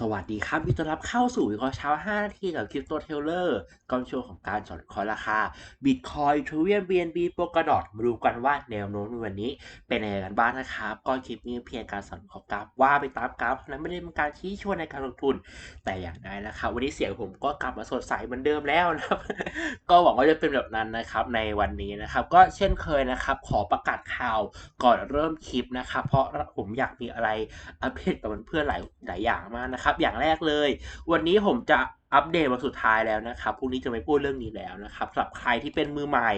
สวัสดีครับยินดีต้อนรับเข้าสู่วิเคราะห์เช้า 5 นาทีกับคริปโตเทเลอร์กองโชว์ของการสอนวิเคราะห์ราคา Bitcoin t r i u m BNB p o l k a d o t มาดูกันว่าแนวโน้มในวันนี้เป็นยังไงกันบ้างนะครับก็คลิปนี้เพียงการสอนคราะห์กราฟว่าไปตามกราฟนั้นไม่ได้เป็นการชี้ชวนในการลงทุน แต่อย่างใดนะครับวันนี้เสียงผมก็กลับมาสดใสเหมือนเดิมแล้วนะครับ ก็หวังว่าจะเป็นแบบนั้นนะครับในวันนี้นะครับ ก็เช่นเคยนะครับขอประกาศข่าวก่อนเริ่มคลิปนะครับเพราะผมอยากมีอะไรอัปเดตกับเพื่อนหลายหลายอย่างมากนะครับครับ อย่างแรกเลย วันนี้ผมจะอัปเดตวันสุดท้ายแล้วนะครับพรุ่งนี้จะไม่พูดเรื่องนี้แล้วนะครับสำหรับใครที่เป็นมือใหม่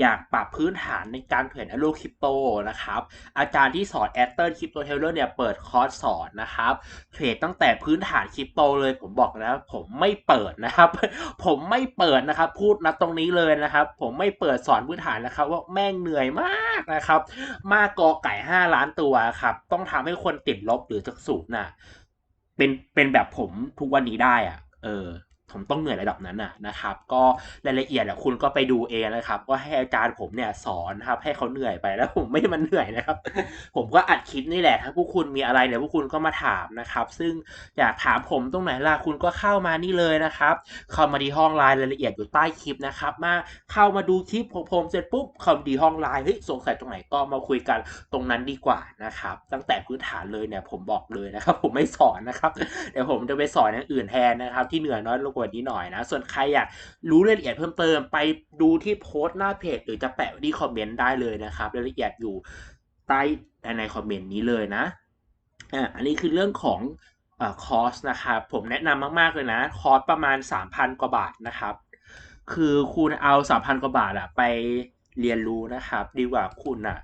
อยากปรับพื้นฐานในการเทรดอโลคริปโตนะครับ อาจารย์ที่สอนแอตเตอร์คริปโตเทเลอร์เนี่ยเปิดคอร์สสอนนะครับเทรดตั้งแต่พื้นฐานคริปโตเลยผมบอกนะ ผมไม่เปิดนะครับ ผมไม่เปิดนะครับ พูดนะตรงนี้เลยนะครับ ผมไม่เปิดสอนพื้นฐานนะครับ ว่าแม่งเหนื่อยมากนะครับ มากกอไก่ 5 ล้านตัวครับต้องทำให้คนติดลบหรือจากศูนย์น่ะ เป็นเป็นแบบผมทุกวันนี้ได้อะ เออ ผมต้องเหนื่อยระดับนั้นน่ะนะครับ ก็รายละเอียดอะคุณก็ไปดูเองนะครับว่าให้อาจารย์ผมเนี่ยสอนครับ ให้เขาเหนื่อยไปแล้วผมไม่มันเหนื่อยนะครับ ผมก็อัดคลิปนี่แหละถ้าพวกคุณมีอะไรเนี่ยพวกคุณก็มาถามนะครับ ซึ่งอยากถามผมตรงไหนล่ะคุณก็เข้ามานี่เลยนะครับเข้ามาที่ห้องไลน์รายละเอียดอยู่ใต้คลิปนะครับ มาเข้ามาดูคลิปของผมเสร็จปุ๊บเข้ามาที่ห้องไลน์เฮ้ยสงสัยตรงไหนก็มาคุยกันตรงนั้นดีกว่านะครับ ตั้งแต่พื้นฐานเลยเนี่ยผมบอกเลยนะครับ ผมไม่สอนนะครับเดี๋ยวผมจะไปสอนอย่างอื่นแทนนะครับ ที่เหนื่อยน้อยลงกว่านี้หน่อยนะ ส่วนใครอยากรู้รายละเอียดเพิ่มเติม ไปดูที่โพสต์หน้าเพจ หรือจะแปะที่คอมเมนต์ได้เลยนะครับรายละเอียดอยู่ใต้ในคอมเมนต์นี้เลยนะอ่าอันนี้คือเรื่องของคอสนะครับผมแนะนำมาก ๆ เลยนะ คอร์สประมาณ 3,000 กว่าบาทนะครับ คือคุณเอา 3,000 กว่าบาทอะไปเรียนรู้นะครับ ดีกว่าคุณอะ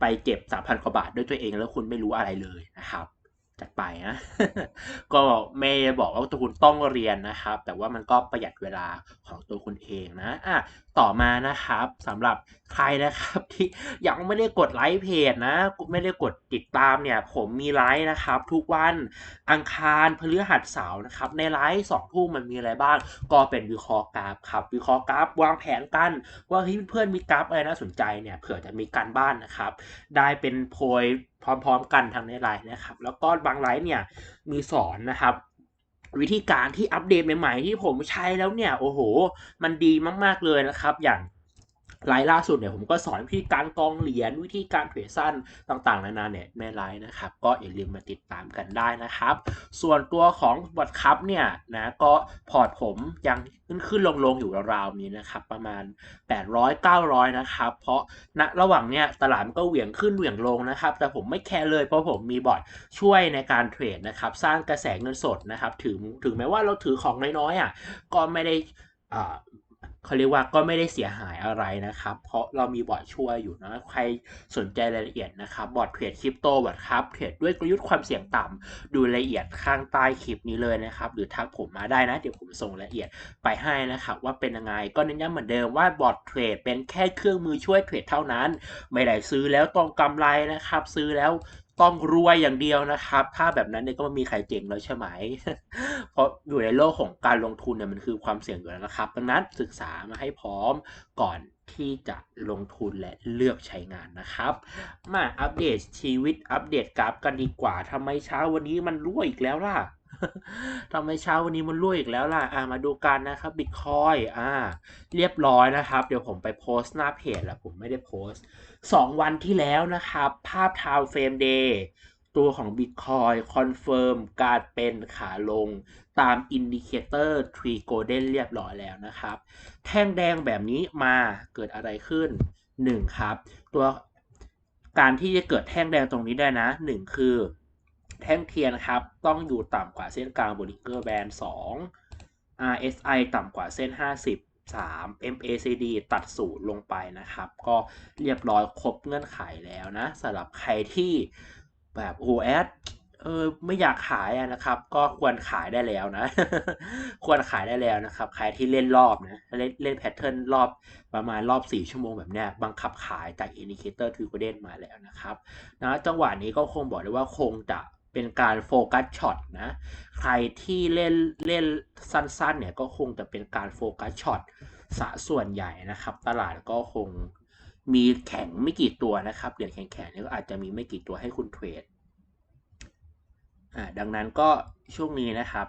ไปเก็บ 3,000 กว่าบาทด้วยตัวเองแล้วคุณไม่รู้อะไรเลยนะครับ จัดไปนะ ก็ไม่ได้บอกว่าตัวคุณต้องเรียนนะครับ แต่ว่ามันก็ประหยัดเวลาของตัวคุณเองนะอะต่อมานะครับสำหรับใครนะครับที่ยังไม่ได้กดไลค์เพจนะ ไม่ได้กดติดตามเนี่ย ผมมีไลฟ์นะครับ ทุกวันอังคารพฤหัสเสาร์นะครับ ในไลฟ์สองทุ่มมันมีอะไรบ้าง ก็เป็นวิเคราะห์กราฟครับ วิเคราะห์กราฟวางแผนกัน ว่าเฮ้ยเพื่อนมีกราฟอะไรน่าสนใจเนี่ยเผื่อจะมีการบ้านนะครับ ได้เป็นโพย พร้อม ๆ กันทางในไลน์นะครับ แล้วก็บางไลน์เนี่ยมีสอนนะครับวิธีการที่อัปเดตใหม่ๆที่ผมใช้แล้วเนี่ย โอ้โห มันดีมากๆเลยนะครับ อย่าง ไลน์ล่าสุดเนี่ยผมก็สอนวิธีการกองเหรียญวิธีการเทรดสั้นต่างๆ นานาเนี่ยในไลน์นะครับ ก็อย่าลืมมาติดตามกันได้นะครับ ส่วนตัวของบอทคัพเนี่ยนะก็พอร์ตผมยังขึ้นขึ้นลงลงอยู่ราวๆนี้นะครับ ประมาณ 800 900 นะครับ เพราะณระหว่างเนี้ยตลาดมันก็เหวี่ยงขึ้นเหวี่ยงลงนะครับ แต่ผมไม่แคร์เลยเพราะผมมีบอทช่วยในการเทรดนะครับ สร้างกระแสเงินสดนะครับถึงถึงแม้ว่าเราถือของน้อยๆอะก็ไม่ได้อ่า เขาเรียกว่าก็ไม่ได้เสียหายอะไรนะครับ เพราะเรามีบอร์ดช่วยอยู่นะใครสนใจรายละเอียดนะครับบอร์ดเทรดคริปโตบอร์ดครับเทรดด้วยกลยุทธ์ความเสี่ยงต่ำดูรายละเอียดข้างใต้คลิปนี้เลยนะครับ หรือทักผมมาได้นะเดี๋ยวผมส่งรายละเอียดไปให้นะครับว่าเป็นยังไงก็เน้นย้ำเหมือนเดิมว่าบอร์ดเทรดเป็นแค่เครื่องมือช่วยเทรดเท่านั้น ไม่ได้ซื้อแล้วต้องกำไรนะครับ ซื้อแล้ว ต้องรวยอย่างเดียวนะครับ ถ้าแบบนั้นเนี่ยก็ไม่มีใครเจ๋งแล้วใช่ไหม เพราะอยู่ในโลกของการลงทุนเนี่ยมันคือความเสี่ยงอยู่แล้วนะครับ ดังนั้นศึกษามาให้พร้อมก่อนที่จะลงทุนและเลือกใช้งานนะครับ มาอัปเดตชีวิตอัปเดตกราฟกันดีกว่าทำไมเช้าวันนี้มันรั่วอีกแล้วล่ะ ทำไมเช้าวันนี้มันรั่วอีกแล้วล่ะอ่ามาดูกันนะครับบิตคอยอ่า เรียบร้อยนะครับ เดี๋ยวผมไปโพสต์หน้าเพจแล้วผมไม่ได้โพสต์ 2 วันที่แล้วนะครับ ภาพทาวเฟรมเดย์ตัวของ Bitcoin คอนเฟิร์มการเป็นขาลงตามอินดิเคเตอร์ทรีโกลเด้นเรียบร้อยแล้วนะครับ แท่งแดงแบบนี้มาเกิดอะไรขึ้น 1 ครับ ตัวการที่จะเกิดแท่งแดงตรงนี้ได้นะ 1 คือ แท่งเทียนครับ ต้องอยู่ต่ำกว่าเส้นกลางบริเกอร์แบน2 RSI ต่ำกว่าเส้น 50 3 MACD ตัดสูตรลงไปนะครับ ก็เรียบร้อยครบเงื่อนไขแล้วนะสำหรับใครที่แบบโอแอดเออไม่อยากขายนะครับ ก็ควรขายได้แล้วนะ ควรขายได้แล้วนะครับ ใครที่เล่นรอบนะเล่นเล่นแพทเทิร์นรอบประมาณรอบ 4 ชั่วโมงแบบเนี้ยบังคับขายจากอินดิเคเตอร์ทูโกเดนมาแล้วนะครับนะจังหวะนี้ก็คงบอกได้ว่าคงจะ เป็นการโฟกัสช็อตนะ ใครที่เล่นเล่นสั้นๆเนี่ยก็คงจะเป็นการโฟกัสช็อตสะส่วนใหญ่นะครับ ตลาดก็คงมีแข็งไม่กี่ตัวนะครับเหรียญแข็งๆเนี่ยก็อาจจะมีไม่กี่ตัวให้คุณเทรดอ่าดังนั้นก็ช่วงนี้นะครับ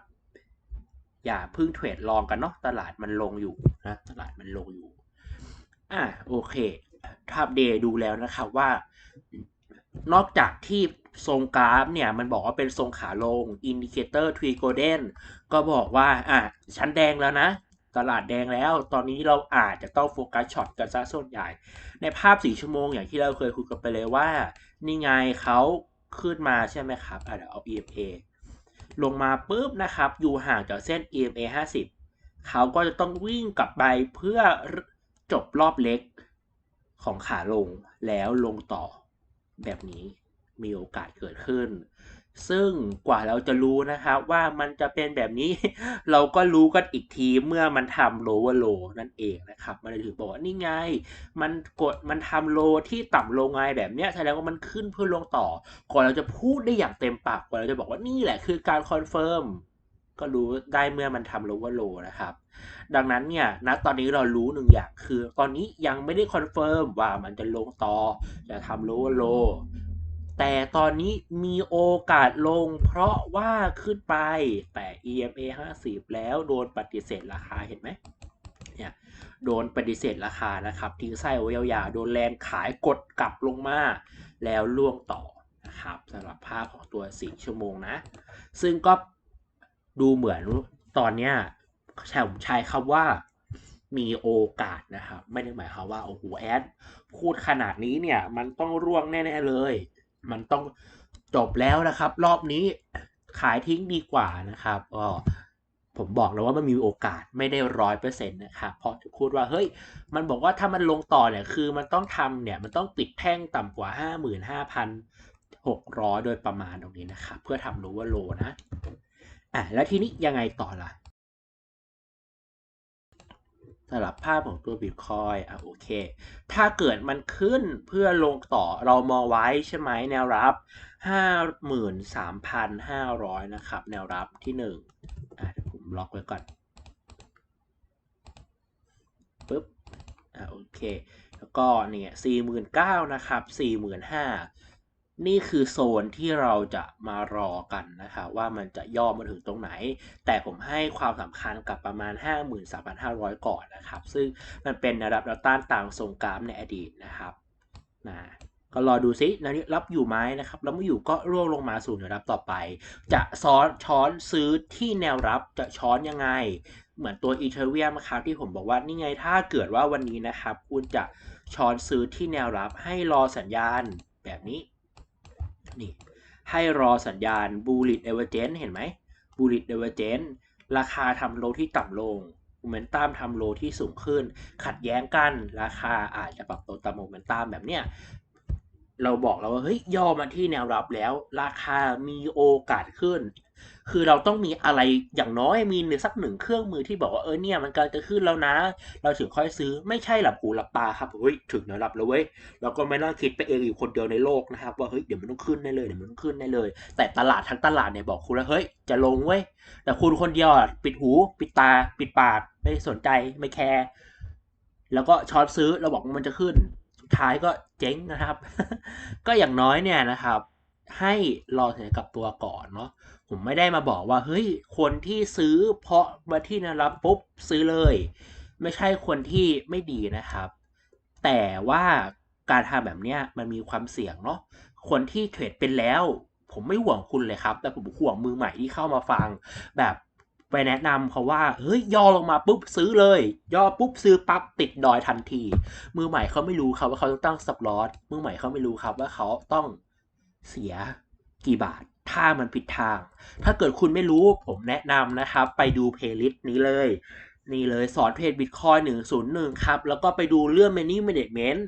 อย่าเพึ่งเทรดลองกันเนาะตลาดมันลงอยู่นะตลาดมันลงอยู่อ่าโอเคทับเดย์ดูแล้วนะครับว่านอกจากที่ ทรงกราฟเนี่ยมันบอกว่าเป็นทรงขาลงอินดิเคเตอร์ทรีโกลเด้นก็บอกว่าอะชั้นแดงแล้วนะ ตลาดแดงแล้ว ตอนนี้เราอาจจะต้องโฟกัสช็อตกันซะส่วนใหญ่ ในภาพ4ชั่วโมงอย่างที่เราเคยคุยกันไปเลยว่า นี่ไงเขาขึ้นมาใช่ไหมครับอะเดี๋ยวเอา EMA ลงมาปุ๊บนะครับ อยู่ห่างจากเส้น EMA 50 เขาก็จะต้องวิ่งกลับไปเพื่อจบรอบเล็กของขาลงแล้วลงต่อแบบนี้ มีโอกาสเกิดขึ้น ซึ่งกว่าเราจะรู้นะครับว่ามันจะเป็นแบบนี้ เราก็รู้กันอีกทีเมื่อมันทำ lower low นั่นเองนะครับ มันเลยถือบอกว่านี่ไง มันกดมันทำโลที่ต่ำลงไงแบบเนี้ยแสดงว่ามันขึ้นเพื่อลงต่อ ก่อนเราจะพูดได้อย่างเต็มปากก่อนเราจะบอกว่านี่แหละคือการคอนเฟิร์มก็รู้ได้เมื่อมันทำ lower low นะครับ ดังนั้นเนี่ยณตอนนี้เรารู้หนึ่งอย่างคือ ตอนนี้ยังไม่ได้คอนเฟิร์มว่ามันจะลงต่อจะทำ lower low แต่ตอนนี้มีโอกาสลงเพราะว่าขึ้นไปแต่ EMA 50 แล้วโดนปฏิเสธราคาเห็นไหมเนี่ยโดนปฏิเสธราคานะครับ ทิ้งไส้ไว้ยาวๆโดนแรงขายกดกลับลงมา แล้วล่วงต่อนะครับสำหรับภาพของตัว 4 ชั่วโมงนะ ซึ่งก็ดูเหมือนตอนเนี้ยใช่ผมใช้คำว่ามีโอกาสนะครับ ไม่ได้หมายความว่าโอ้โหแอดพูดขนาดนี้เนี่ย มันต้องร่วงแน่ ๆ เลย มันต้องจบแล้วนะครับ รอบนี้ขายทิ้งดีกว่านะครับก็ผมบอกแล้วว่ามันมีโอกาสไม่ได้ร้อยเปอร์เซ็นต์นะครับเพราะพูดว่าเฮ้ยมันบอกว่าถ้ามันลงต่อเนี่ยคือมันต้องทำเนี่ยมันต้องปิดแท่งต่ำกว่าห้าหมื่นห้าพันหกร้อยโดยประมาณตรงนี้นะครับ เพื่อทำรู้ว่าโลนะอะแล้วทีนี้ยังไงต่อล่ะ สำหรับภาพของตัวบิตคอยอะโอเค ถ้าเกิดมันขึ้นเพื่อลงต่อเรามองไว้ใช่ไหมแนวรับ 53,500 นะครับ แนวรับที่1อะผมล็อกไว้ก่อนปึ๊บอะโอเค แล้วก็เนี่ย49,000 นะครับ 45,000 นี่คือโซนที่เราจะมารอกันนะคะว่ามันจะย่อมาถึงตรงไหน แต่ผมให้ความสำคัญกับประมาณ 53,500 ก่อนนะครับ ซึ่งมันเป็นระดับแนวต้านต่างทรงกราฟในอดีตนะครับนะก็รอดูซินะนี้รับอยู่ไหมนะครับ แล้วไม่อยู่ก็ร่วงลงมาสู่แนวรับต่อไป จะซ้อนช้อนซื้อที่แนวรับจะช้อนยังไง เหมือนตัวอีเทเรียมครับที่ผมบอกว่านี่ไงถ้าเกิดว่าวันนี้นะครับ คุณจะช้อนซื้อที่แนวรับให้รอสัญญาณแบบนี้ นี่ให้รอสัญญาณ bullish divergence เห็นไหม bullish divergence ราคาทำโลที่ต่ำลงโมเมนตัมทำโลที่สูงขึ้น ขัดแย้งกันราคาอาจจะปรับตัวตามโมเมนตัมแบบเนี้ย เราบอกแล้วว่าเฮ้ยย่อมาที่แนวรับแล้ว ราคามีโอกาสขึ้น คือเราต้องมีอะไรอย่างน้อยมีสักหนึ่งเครื่องมือที่บอกว่าเออเนี่ยมันกำลังจะขึ้นแล้วนะ เราถึงค่อยซื้อไม่ใช่หลับหูหลับตาครับเฮ้ยถึงแนวรับแล้วเว้ยเราก็ไม่ต้องคิดไปเองอยู่คนเดียวในโลกนะครับ ว่าเฮ้ยเดี๋ยวมันต้องขึ้นได้เลยเดี๋ยวมันต้องขึ้นได้เลย แต่ตลาดทั้งตลาดเนี่ยบอกคุณแล้วเฮ้ยจะลงเว้ยแต่คุณคนเดียวปิดหู ปิดตา ปิดปากไม่สนใจไม่แคร์แล้วก็ช็อตซื้อเราบอกว่ามันจะขึ้น สุดท้ายก็เจ๊งนะครับ ก็อย่างน้อยเนี่ยนะครับ ให้รอเสียกับตัวก่อนเนาะผมไม่ได้มาบอกว่าเฮ้ยคนที่ซื้อเพราะมาที่นรับปุ๊บซื้อเลย ไม่ใช่คนที่ไม่ดีนะครับ แต่ว่าการทำแบบเนี้ยมันมีความเสี่ยงเนาะคนที่เทรดเป็นแล้ว ผมไม่ห่วงคุณเลยครับ แต่ผมห่วงมือใหม่ที่เข้ามาฟัง แบบ ไปแนะนำเขาว่าเฮ้ยย่อลงมาปุ๊บซื้อเลย ย่อปุ๊บซื้อปั๊บติดดอยทันที มือใหม่เขาไม่รู้ครับว่าเขาต้องตั้งสับลอสมือใหม่เขาไม่รู้ครับว่าเขาต้องเสียกี่บาท ถ้ามันผิดทาง ถ้าเกิดคุณไม่รู้ผมแนะนำนะครับ ไปดูเพลย์ลิสต์นี้เลย นี่เลยสอนเทรดบิตคอย101ครับ แล้วก็ไปดูเรื่อง Money Management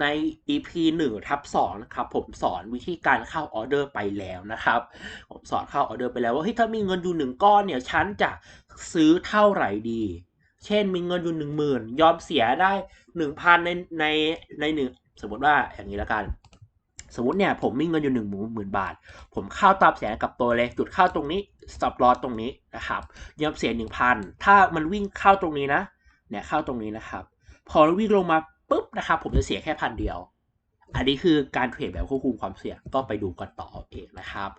ใน EP 1ทับ2นะครับผมสอนวิธีการเข้าออเดอร์ไปแล้วนะครับ ผมสอนเข้าออเดอร์ไปแล้วว่าเฮ้ยถ้ามีเงินอยู่หนึ่งก้อนเนี่ยฉันจะซื้อเท่าไหร่ดี เช่นมีเงินอยู่หนึ่งหมื่นยอมเสียได้หนึ่งพันในในในหนึ่งสมมติว่าอย่างนี้แล้วกัน สมมติเนี่ยผมมีเงินอยู่หนึ่งหมื่นบาท ผมเข้าตามแสนกับตัวเลยจุดเข้าตรงนี้สต็อปลอสตรงนี้นะครับยอมเสียหนึ่งพันถ้ามันวิ่งเข้าตรงนี้นะเนี่ยเข้าตรงนี้นะครับ พอวิ่งลงมา ปุ๊บนะครับ ผมจะเสียแค่พันเดียว อันนี้คือการเทรดแบบควบคุมความเสี่ยงก็ไปดูกันต่อเองนะครับ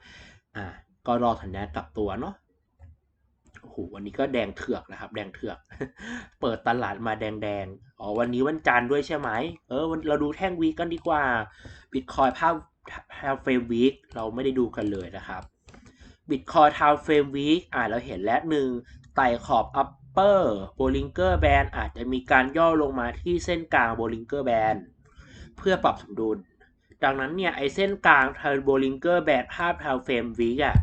อ่า ก็รอสัญญาณกลับตัวเนาะโอ้โหวันนี้ก็แดงเถือกนะครับ แดงเถือก เปิดตลาดมาแดงๆอ๋อวันนี้วันจันทร์ด้วยใช่ไหมเออวันเราดูแท่งวีกันดีกว่าบิตคอยภาพภาพเฟรมวีคเราไม่ได้ดูกันเลยนะครับ บิตคอยทาวเฟรมวีคอ่าเราเห็นแล้วหนึ่งไต่ขอบอัปเปอร์โบลิงเกอร์แบนอาจจะมีการย่อลงมาที่เส้นกลางโบลิงเกอร์แบนเพื่อปรับสมดุล ดังนั้นเนี่ย ไอเส้นกลางเทาวโบลิงเกอร์แบนภาพทาวเฟรมวีคอะ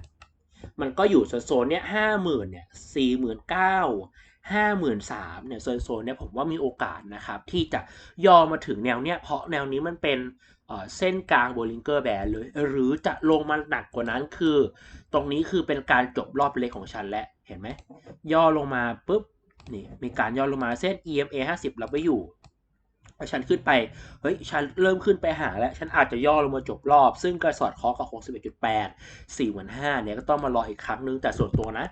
มันก็อยู่โซนเนี่ยห้าหมื่นเนี่ยสี่หมื่นเก้าห้าหมื่นสามเนี่ยโซนๆเนี่ยผมว่ามีโอกาสนะครับ ที่จะย่อมาถึงแนวเนี้ยเพราะแนวนี้มันเป็นเส้นกลางโบลิงเกอร์แบนเลย หรือจะลงมาหนักกว่านั้นคือ ตรงนี้คือเป็นการจบรอบเล็กของฉันแล้วเห็นไหมย่อลงมาปุ๊บนี่มีการย่อลงมาเส้น EMA 50รับไว้อยู่พอฉันขึ้นไปเฮ้ยฉันเริ่มขึ้นไปหาแล้วฉันอาจจะย่อลงมาจบรอบ ซึ่งก็สอดคล้อกับ61.8 4 5 0 0เนี่ยก็ต้องมารออีกครั้งนึงแต่ส่วนตัวนะ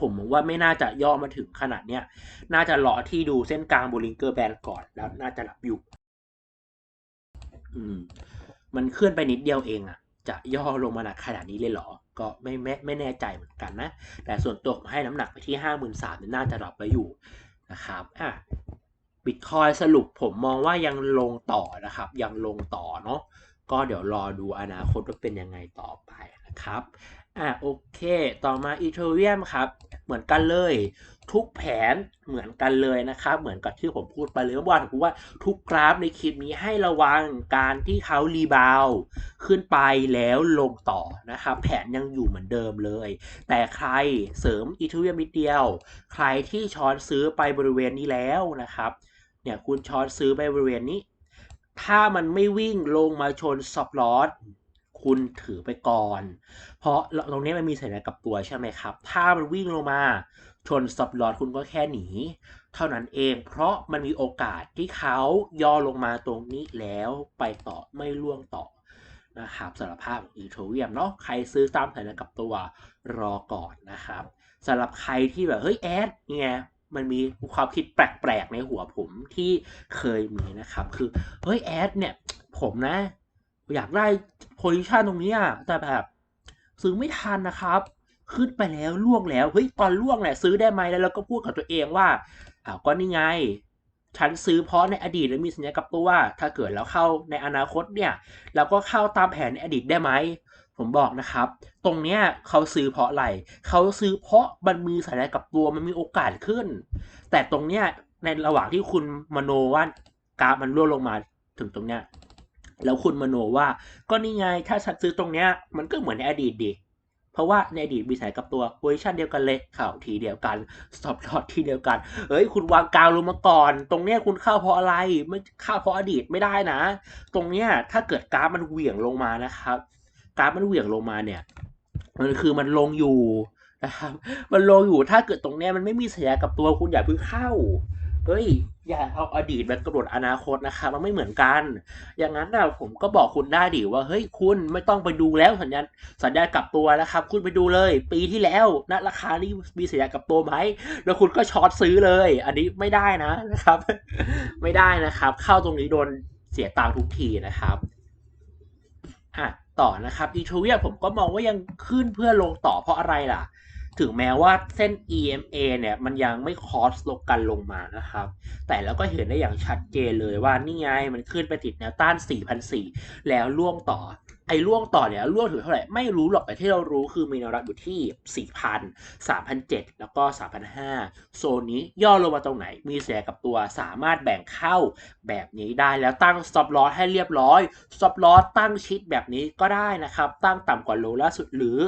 ผมมองว่าไม่น่าจะย่อมาถึงขนาดเนี้ยน่าจะรอที่ดูเส้นกลางโบลิงเกอร์แบนก่อนแล้วน่าจะรับอยู่ อืม มันเคลื่อนไปนิดเดียวเองอะ จะย่อลงมาหนักขนาดนี้เลยเหรอ ก็ไม่ไม่ไม่แน่ใจเหมือนกันนะ แต่ส่วนตัวผมให้น้ำหนักไปที่ห้าหมื่นสามน่าจะรับไปอยู่นะครับอะบิตคอยสรุปผมมองว่ายังลงต่อนะครับ ยังลงต่อเนาะก็เดี๋ยวรอดูอนาคตว่าเป็นยังไงต่อไปนะครับอะโอเค ต่อมาอีเทเรียมครับ เหมือนกันเลย ทุกแผนเหมือนกันเลยนะครับเหมือนกับที่ผมพูดไปเลยเมื่อวานผมว่าทุกกราฟในคลิปนี้ให้ระวังการที่เขารีบาวขึ้นไปแล้วลงต่อนะครับแผนยังอยู่เหมือนเดิมเลย แต่ใครเสริมอีเทเรียมนิดเดียว ใครที่ช้อนซื้อไปบริเวณนี้แล้วนะครับเนี่ยคุณช้อนซื้อไปบริเวณนี้ ถ้ามันไม่วิ่งลงมาชนซอฟลอส คุณถือไปก่อน เพราะตรงนี้มันมีสัญญากับตัวใช่ไหมครับ ถ้ามันวิ่งลงมาชนซับลอดคุณก็แค่หนี เท่านั้นเอง เพราะมันมีโอกาสที่เขาย่อลงมาตรงนี้แล้วไปต่อไม่ล่วงต่อนะครับสารภาพของอีโทเรียมเนาะใครซื้อตามสัญญากับตัวรอก่อนนะครับสำหรับใครที่แบบเฮ้ยแอดเนี่ยมันมีความคิดแปลกๆในหัวผมที่เคยมีนะครับ คือเฮ้ยแอดเนี่ยผมนะ อยากได้โพซิชันตรงนี้อะแต่แบบซื้อไม่ทันนะครับ ขึ้นไปแล้วล่วงแล้วเฮ้ยตอนล่วงเนี่ยซื้อได้ไหมแล้วเราก็พูดกับตัวเองว่าอ้าวก็นี่ไง ฉันซื้อเพราะในอดีตแล้วมีสัญญากับตัวว่า ถ้าเกิดแล้วเข้าในอนาคตเนี่ย เราก็เข้าตามแผนในอดีตได้ไหมผมบอกนะครับ ตรงเนี้ยเขาซื้อเพราะอะไรเขาซื้อเพราะมันมีสัญญากับตัวมันมีโอกาสขึ้น แต่ตรงเนี้ยในระหว่างที่คุณมโนว่ากราฟมันร่วงลงมาถึงตรงเนี้ย แล้วคุณมโนว่า ก็นี่ไงถ้าฉันซื้อตรงเนี้ยมันก็เหมือนในอดีตดิเพราะว่าในอดีตมีสายกับตัวโพซิชันเดียวกันเลยข่าวทีเดียวกันสต็อปลอดทีเดียวกันเฮ้ยคุณวางกาวลงมาก่อน ตรงเนี้ยคุณเข้าเพราะอะไรไม่เข้าเพราะอดีตไม่ได้นะ ตรงเนี้ยถ้าเกิดกราฟมันเหวี่ยงลงมานะครับกราฟมันเหวี่ยงลงมาเนี่ย มันคือมันลงอยู่นะครับ มันลงอยู่ถ้าเกิดตรงเนี้ยมันไม่มีสัญญากับตัวคุณอย่าเพิ่งเข้า เฮ้ย อย่าเอาอดีตมากำหนดอนาคตนะครับมันไม่เหมือนกัน อย่างนั้นนะผมก็บอกคุณได้ดิว่า เฮ้ย คุณไม่ต้องไปดูแล้วสัญญาสัญญากับตัวนะครับ คุณไปดูเลย ปีที่แล้วณราคานี้มีสัญญากับตัวไหมแล้วคุณก็ช็อตซื้อเลย อันนี้ไม่ได้นะนะครับ ไม่ได้นะครับ เข้าตรงนี้โดนเสียตังทุกทีนะครับอะต่อนะครับอีทูเวียผมก็มองว่ายังขึ้นเพื่อลงต่อเพราะอะไรล่ะ ถึงแม้ว่าเส้น EMA เนี่ยมันยังไม่คอสลงกันลงมานะครับ แต่เราก็เห็นได้อย่างชัดเจนเลยว่านี่ไงมันขึ้นไปติดแนวต้าน 4,004 แล้วล่วงต่อ ไอ้ล่วงต่อเนี่ยล่วงถึงเท่าไหร่ไม่รู้หรอกแต่ที่เรารู้คือมีแนวรับอยู่ที่ 4,000 3,007 แล้วก็3,500โซนนี้ย่อลงมาตรงไหน มีเสียกับตัวสามารถแบ่งเข้าแบบนี้ได้แล้วตั้ง stop loss ให้เรียบร้อย stop loss ตั้งชิดแบบนี้ก็ได้นะครับ ตั้งต่ำกว่าโลล่าสุดหรือ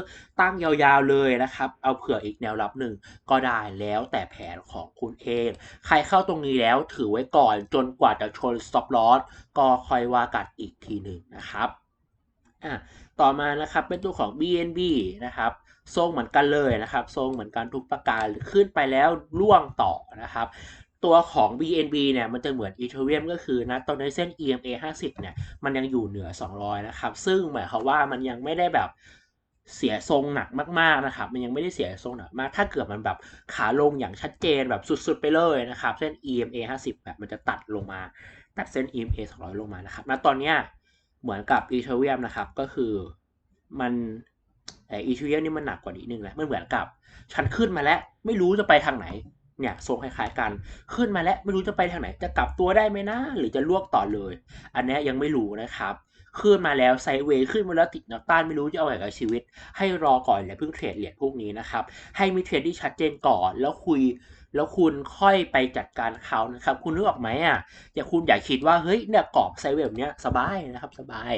ตั้งยาวๆเลยนะครับ เอาเผื่ออีกแนวรับหนึ่งก็ได้แล้วแต่แผนของคุณเอง ใครเข้าตรงนี้แล้วถือไว้ก่อนจนกว่าจะชน stop loss ก็ค่อยว่ากันอีกทีหนึ่งนะครับ อะต่อมานะครับเป็นตัวของ BNB นะครับทรงเหมือนกันเลยนะครับทรงเหมือนกันทุกประการขึ้นไปแล้วล่วงต่อนะครับตัวของ BNB เนี่ยมันจะเหมือน Ethereum ก็คือนะตอนในเส้น EMA 50เนี่ยมันยังอยู่เหนือ 200 นะครับ ซึ่งหมายความว่ามันยังไม่ได้แบบเสียทรงหนักมากๆนะครับ มันยังไม่ได้เสียทรงหนักมาก ถ้าเกิดมันแบบขาลงอย่างชัดเจนแบบสุดๆไปเลยนะครับ เส้น EMA 50แบบมันจะตัดลงมา ตัดเส้น EMA 200 ลงมานะครับณตอนเนี้ย เหมือนกับ Ethereum นะครับ ก็คือมันไออีทูเยมนี่มันหนักกว่านี้นึงแหละมันเหมือนกับ ฉันขึ้นมาแล้ว ไม่รู้จะไปทางไหน เนี่ยทรงคล้ายๆกัน ขึ้นมาแล้วไม่รู้จะไปทางไหน จะกลับตัวได้ไหมนะหรือจะลวกต่อเลย อันนี้ยังไม่รู้นะครับขึ้นมาแล้วไซเวย์ขึ้นมาแล้วติดแนวต้านไม่รู้จะเอาไงกับชีวิต ให้รอก่อนอย่าเพิ่งเทรดเหรียญพวกนี้นะครับ ให้มีเทรดที่ชัดเจนก่อนแล้วคุย แล้วคุณค่อยไปจัดการเขานะครับ คุณนึกออกไหมอะอย่าคุณอย่าคิดว่าเฮ้ยเนี่ยกรอบไซเวย์แบบเนี้ยสบายนะครับสบาย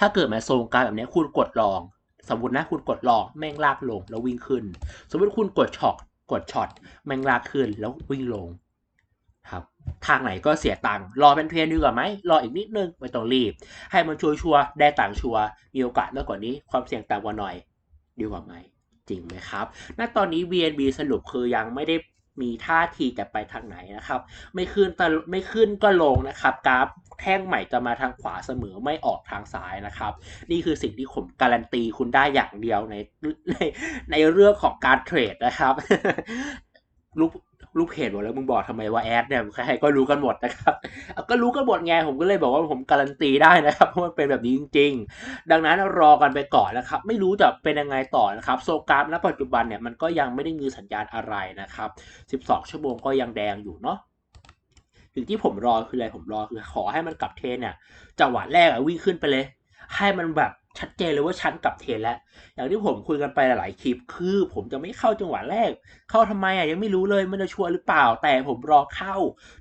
ถ้าเกิดมาทรงการแบบนี้คุณกดลอง สมมตินะคุณกดลองแม่งลากลงแล้ววิ่งขึ้น สมมติคุณกดช็อตกดช็อตแม่งลากขึ้นแล้ววิ่งลงครับทางไหนก็เสียตังค์รอเป็นเทรนดีกว่าไหมรออีกนิดนึงไม่ต้องรีบ ให้มันชัวชัวร์ๆได้ตังค์ชัวร์มีโอกาสมากกว่านี้ ความเสี่ยงต่ำกว่าหน่อย ดีกว่าไหมจริงไหมครับ ณตอนนี้ VNB สรุปคือยังไม่ได้ มีท่าทีจะไปทางไหนนะครับ ไม่ขึ้นแต่ไม่ขึ้นก็ลงนะครับกราฟแท่งใหม่จะมาทางขวาเสมอไม่ออกทางซ้ายนะครับ นี่คือสิ่งที่ผมการันตีคุณได้อย่างเดียวในในในเรื่องของการเทรดนะครับรูป รูปเพจบอกแล้วมึงบอกทำไมว่าแอดเนี่ยใครก็รู้กันหมดนะครับ ก็รู้กันหมดไงผมก็เลยบอกว่าผมการันตีได้นะครับเพราะมันเป็นแบบนี้จริง ๆ ดังนั้นรอกันไปก่อนนะครับ ไม่รู้จะเป็นยังไงต่อนะครับโซกราฟณปัจจุบันเนี่ยมันก็ยังไม่ได้มีสัญญาณอะไรนะครับ 12 ชั่วโมงก็ยังแดงอยู่เนาะสิ่งที่ผมรอคืออะไรผมรอคือขอให้มันกลับเทนเนี่ยจังหวะแรกอะวิ่งขึ้นไปเลย ให้มันแบบ ชัดเจนเลยว่าฉันกลับเทนแล้ว อย่างที่ผมคุยกันไปหลายคลิป คือผมจะไม่เข้าจังหวะแรก เข้าทำไมอะยังไม่รู้เลยมันจะชัวร์หรือเปล่า แต่ผมรอเข้า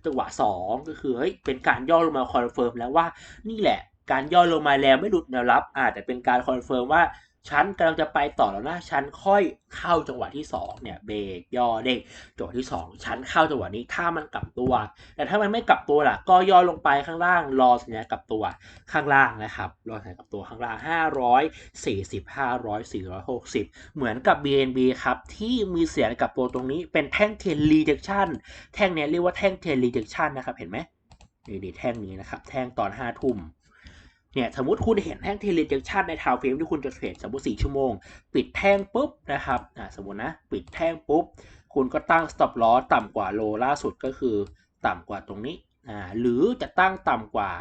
จังหวะ 2 ก็คือเฮ้ยเป็นการย่อลงมาคอนเฟิร์มแล้วว่านี่แหละการย่อลงมาแล้วไม่หลุดแนวรับอาจจะเป็นการคอนเฟิร์มว่า ฉันกำลังจะไปต่อแล้วนะฉันค่อยเข้าจังหวะที่2เนี่ยเบรกย่อเด้งจังหวะที่ 2 ฉันเข้าจังหวะนี้ถ้ามันกลับตัว แต่ถ้ามันไม่กลับตัวล่ะ ก็ย่อลงไปข้างล่างรอสัญญาณกลับตัวข้างล่างนะครับรอสัญญาณกลับตัวข้างล่าง 540 500 460 เหมือนกับ BNB ครับที่มีเสียงกลับตัวตรงนี้เป็นแท่งเทน rejection แท่งเนี้ยเรียกว่าแท่งเทน rejection นะครับเห็นไหมนี่นี่แท่งนี้นะครับแท่งตอน5ทุ่ม เนี่ยสมมติคุณเห็นแท่งเทเลเจคชันในทาวเฟรมที่คุณจะเทรดสมมติ 4 ชั่วโมง ปิดแท่งปุ๊บนะครับสมมตินะปิดแท่งปุ๊บ คุณก็ตั้ง stop loss ต่ำกว่าโลล่าสุดก็คือต่ำกว่าตรงนี้หรือจะตั้งต่ำกว่า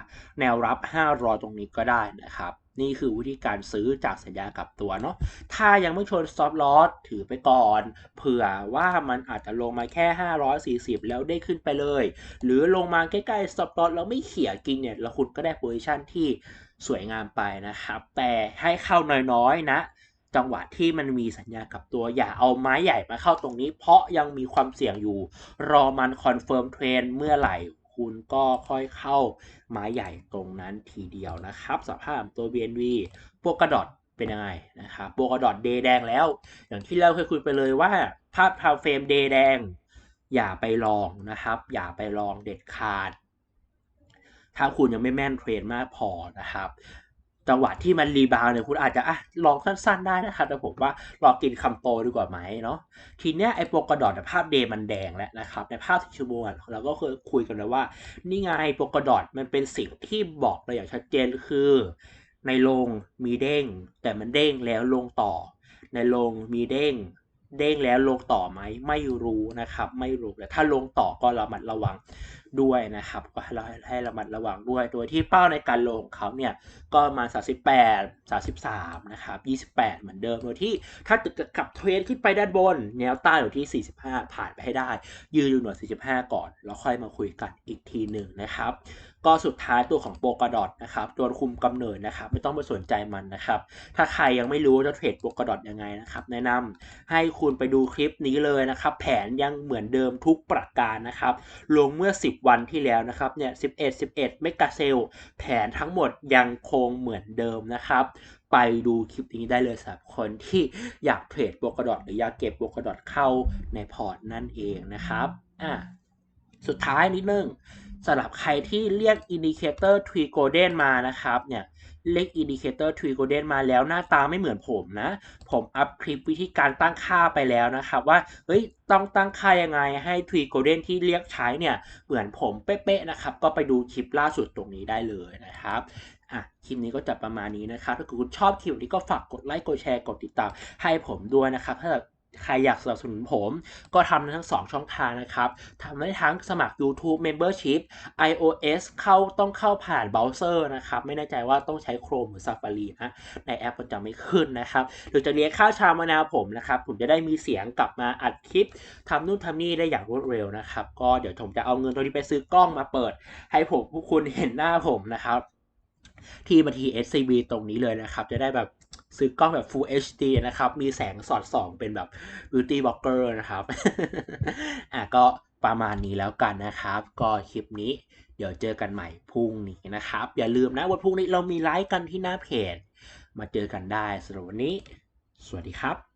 แนวรับ 500 ตรงนี้ก็ได้นะครับ นี่คือวิธีการซื้อจากสัญญากับตัวเนาะ ถ้ายังไม่ชน stop loss ถือไปก่อน เผื่อว่ามันอาจจะลงมาแค่ 540 แล้วได้ขึ้นไปเลย หรือลงมาใกล้ๆ stop loss แล้วไม่เขี่ยกินเนี่ยแล้วคุณก็ได้ position ที่สวยงามไปนะครับ แต่ให้เข้าน้อยๆนะ จังหวะที่มันมีสัญญากับตัวอย่าเอาไม้ใหญ่มาเข้าตรงนี้ เพราะยังมีความเสี่ยงอยู่ รอมันคอนเฟิร์มเทรนเมื่อไหร่ คุณก็ค่อยเข้าไม้ใหญ่ตรงนั้นทีเดียวนะครับสภาพตัว BNV พวกกระดอดเป็นยังไงนะครับพวกกระดอดเดแดงแล้ว อย่างที่เราเคยคุยไปเลยว่า ภาพพาวเฟรมเดแดง อย่าไปลองนะครับ อย่าไปลองเด็ดขาด ถ้าคุณยังไม่แม่นเทรนมากพอนะครับ จังหวะที่มันรีบาวเนี่ยคุณอาจจะอะลองสั้นๆได้นะครับแต่ผมว่าลองกินคำโตดีกว่าไหมเนาะทีเนี้ยไอ้โปรกระดอดภาพเดย์มันแดงแล้วนะครับในภาพสิชั่วโมงอะเราก็เคยคุยกันแล้วว่า นี่ไงโปรกระดอดมันเป็นสิ่งที่บอกเราอย่างชัดเจนคือ ในโรงมีเด้ง แต่มันเด้งแล้วลงต่อ ในโรงมีเด้งเด้งแล้วลงต่อไหมไม่รู้นะครับ ไม่รู้แต่ถ้าลงต่อก็ระมัดระวัง ด้วยนะครับก็ให้เราให้ระมัดระวังด้วย โดยที่เป้าในการลงของเขาเนี่ยก็มา 38 33 นะครับ 28 เหมือนเดิม โดยที่ถ้าจะกลับเทรนขึ้นไปด้านบน แนวต้านอยู่ที่ 45 ผ่านไปให้ได้ ยืนอยู่หน่วย45 ก่อน แล้วค่อยมาคุยกันอีกทีหนึ่งนะครับ ก็สุดท้ายตัวของโปกดอดนะครับตัวคุมกำเนิดนะครับ ไม่ต้องไปสนใจมันนะครับ ถ้าใครยังไม่รู้จะเทรดโปกดอดยังไงนะครับ แนะนำให้คุณไปดูคลิปนี้เลยนะครับ แผนยังเหมือนเดิมทุกประการนะครับ ลงเมื่อ 10 วันที่แล้วนะครับเนี่ย11 11เมกะเซลแผนทั้งหมดยังคงเหมือนเดิมนะครับไปดูคลิปนี้ได้เลยสำหรับคนที่อยากเทรดโปกดอดหรืออยากเก็บโปกดอดเข้าในพอร์ตนั่นเองนะครับอะสุดท้ายนิดนึง สำหรับใครที่เรียกอินดิเคเตอร์ทรีโกลเด้นมานะครับเนี่ยเรียกอินดิเคเตอร์ทรีโกลเด้นมาแล้วหน้าตาไม่เหมือนผมนะ ผมอัพคลิปวิธีการตั้งค่าไปแล้วนะครับ ว่าเฮ้ยต้องตั้งค่ายังไงให้ทรีโกลเด้นที่เรียกใช้เนี่ยเหมือนผมเป๊ะๆนะครับ ก็ไปดูคลิปล่าสุดตรงนี้ได้เลยนะครับอะคลิปนี้ก็จะประมาณนี้นะครับถ้าคุณชอบคลิปนี้ก็ฝากกดไลค์กดแชร์กดติดตามให้ผมด้วยนะครับถ้า ใครอยากสนับสนุนผม ก็ทำได้ทั้ง 2 ช่องทางนะครับทำได้ทั้งสมัคร YouTube Membership iOS เข้าต้องเข้าผ่านเบราว์เซอร์นะครับ ไม่แน่ใจว่าต้องใช้ Chrome หรือ Safari นะ ในแอปมันจะไม่ขึ้นนะครับหรือจะเรียกค่าชามะนาวผมนะครับ ผมจะได้มีเสียงกลับมาอัดคลิปทำนู่นทำนี่ได้อย่างรวดเร็วนะครับ ก็เดี๋ยวผมจะเอาเงินตัวนี้ไปซื้อกล้องมาเปิด ให้ผมผู้คุณเห็นหน้าผมนะครับที่บัญชี SCB ตรงนี้เลยนะครับ จะได้แบบ ซื้อกล้องแบบ Full HD นะครับ มีแสงสอดส่องเป็นแบบ Beauty Blogger นะครับ อะก็ประมาณนี้แล้วกันนะครับ ก็คลิปนี้เดี๋ยวเจอกันใหม่พรุ่งนี้นะครับ อย่าลืมนะวันพรุ่งนี้เรามีไลฟ์กันที่หน้าเพจ มาเจอกันได้สำหรับวันนี้ สวัสดีครับ